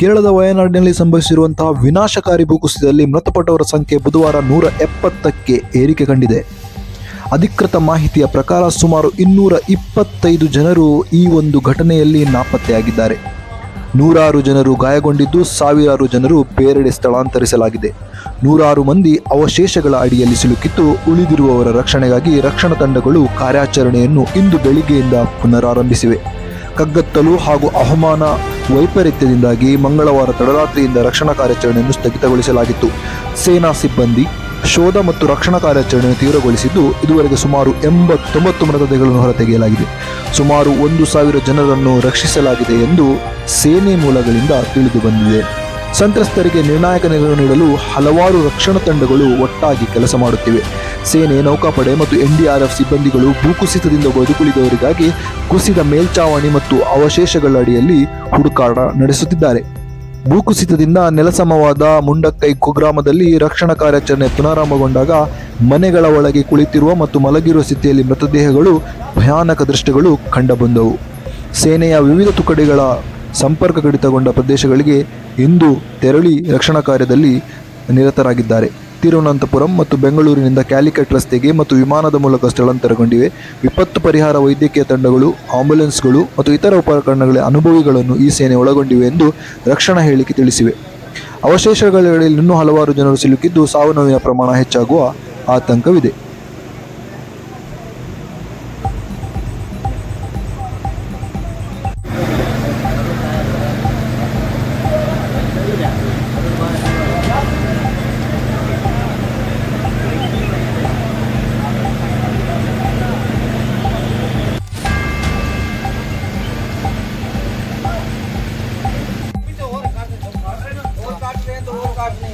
ಕೇರಳದ ವಯನಾಡಿನಲ್ಲಿ ಸಂಭವಿಸಿರುವಂತಹ ವಿನಾಶಕಾರಿ ಭೂಕುಸಿತದಲ್ಲಿ ಮೃತಪಟ್ಟವರ ಸಂಖ್ಯೆ ಬುಧವಾರ ನೂರ ಎಪ್ಪತ್ತಕ್ಕೆ ಏರಿಕೆ ಕಂಡಿದೆ. ಅಧಿಕೃತ ಮಾಹಿತಿಯ ಪ್ರಕಾರ ಸುಮಾರು ಇನ್ನೂರ ಇಪ್ಪತ್ತೈದು ಜನರು ಈ ಒಂದು ಘಟನೆಯಲ್ಲಿ ನಾಪತ್ತೆಯಾಗಿದ್ದಾರೆ. ನೂರಾರು ಜನರು ಗಾಯಗೊಂಡಿದ್ದು ಸಾವಿರಾರು ಜನರು ಬೇರೆಡೆ ಸ್ಥಳಾಂತರಿಸಲಾಗಿದೆ. ನೂರಾರು ಮಂದಿ ಅವಶೇಷಗಳ ಅಡಿಯಲ್ಲಿ ಸಿಲುಕಿದ್ದು ಉಳಿದಿರುವವರ ರಕ್ಷಣೆಗಾಗಿ ರಕ್ಷಣಾ ತಂಡಗಳು ಕಾರ್ಯಾಚರಣೆಯನ್ನು ಇಂದು ಬೆಳಿಗ್ಗೆಯಿಂದ ಪುನರಾರಂಭಿಸಿವೆ. ಕಗ್ಗತ್ತಲು ಹಾಗೂ ಹವಾಮಾನ ವೈಪರೀತ್ಯದಿಂದಾಗಿ ಮಂಗಳವಾರ ತಡರಾತ್ರಿಯಿಂದ ರಕ್ಷಣಾ ಕಾರ್ಯಾಚರಣೆಯನ್ನು ಸ್ಥಗಿತಗೊಳಿಸಲಾಗಿತ್ತು. ಸೇನಾ ಸಿಬ್ಬಂದಿ ಶೋಧ ಮತ್ತು ರಕ್ಷಣಾ ಕಾರ್ಯಾಚರಣೆಯನ್ನು ತೀವ್ರಗೊಳಿಸಿದ್ದು, ಇದುವರೆಗೆ ಸುಮಾರು ಎಂಬತ್ತೊಂಬತ್ತು ಮೃತದೇಹಗಳನ್ನು ಹೊರತೆಗೆಯಲಾಗಿದೆ. ಸುಮಾರು ಒಂದು ಸಾವಿರ ಜನರನ್ನು ರಕ್ಷಿಸಲಾಗಿದೆ ಎಂದು ಸೇನೆ ಮೂಲಗಳಿಂದ ತಿಳಿದು ಬಂದಿದೆ. ಸಂತ್ರಸ್ತರಿಗೆ ನಿರ್ಣಾಯಕ ನೆರವು ನೀಡಲು ಹಲವಾರು ರಕ್ಷಣಾ ತಂಡಗಳು ಒಟ್ಟಾಗಿ ಕೆಲಸ ಮಾಡುತ್ತಿವೆ. ಸೇನೆ, ನೌಕಾಪಡೆ ಮತ್ತು ಎನ್ಡಿಆರ್ಎಫ್ ಸಿಬ್ಬಂದಿಗಳು ಭೂಕುಸಿತದಿಂದ ಬದುಕುಳಿದವರಿಗಾಗಿ ಕುಸಿದ ಮೇಲ್ಚಾವಣಿ ಮತ್ತು ಅವಶೇಷಗಳ ಅಡಿಯಲ್ಲಿ ಹುಡುಕಾಟ ನಡೆಸುತ್ತಿದ್ದಾರೆ. ಭೂಕುಸಿತದಿಂದ ನೆಲಸಮವಾದ ಮುಂಡಕ್ಕೈ ಕುಗ್ರಾಮದಲ್ಲಿ ರಕ್ಷಣಾ ಕಾರ್ಯಾಚರಣೆ ಪುನರಾರಂಭಗೊಂಡಾಗ ಮನೆಗಳ ಒಳಗೆ ಕುಳಿತಿರುವ ಮತ್ತು ಮಲಗಿರುವ ಸ್ಥಿತಿಯಲ್ಲಿ ಮೃತದೇಹಗಳು ಭಯಾನಕ ದೃಶ್ಯಗಳು ಕಂಡುಬಂದವು. ಸೇನೆಯ ವಿವಿಧ ತುಕಡಿಗಳ ಸಂಪರ್ಕ ಕಡಿತಗೊಂಡ ಪ್ರದೇಶಗಳಿಗೆ ಇಂದು ತೆರಳಿ ರಕ್ಷಣಾ ಕಾರ್ಯದಲ್ಲಿ ನಿರತರಾಗಿದ್ದಾರೆ. ತಿರುವನಂತಪುರಂ ಮತ್ತು ಬೆಂಗಳೂರಿನಿಂದ ಕ್ಯಾಲಿಕಟ್ ರಸ್ತೆಗೆ ಮತ್ತು ವಿಮಾನದ ಮೂಲಕ ಸ್ಥಳಾಂತರಗೊಂಡಿವೆ. ವಿಪತ್ತು ಪರಿಹಾರ ವೈದ್ಯಕೀಯ ತಂಡಗಳು, ಆಂಬ್ಯುಲೆನ್ಸ್ಗಳು ಮತ್ತು ಇತರ ಉಪಕರಣಗಳ ಅನುಭವಿಗಳನ್ನು ಈ ಸೇನೆ ಒಳಗೊಂಡಿವೆ ಎಂದು ರಕ್ಷಣಾ ಹೇಳಿಕೆ ತಿಳಿಸಿವೆ. ಅವಶೇಷಗಳಲ್ಲಿ ಇನ್ನೂ ಹಲವಾರು ಜನರು ಸಿಲುಕಿದ್ದು, ಸಾವು ಪ್ರಮಾಣ ಹೆಚ್ಚಾಗುವ ಆತಂಕವಿದೆ. carbonate.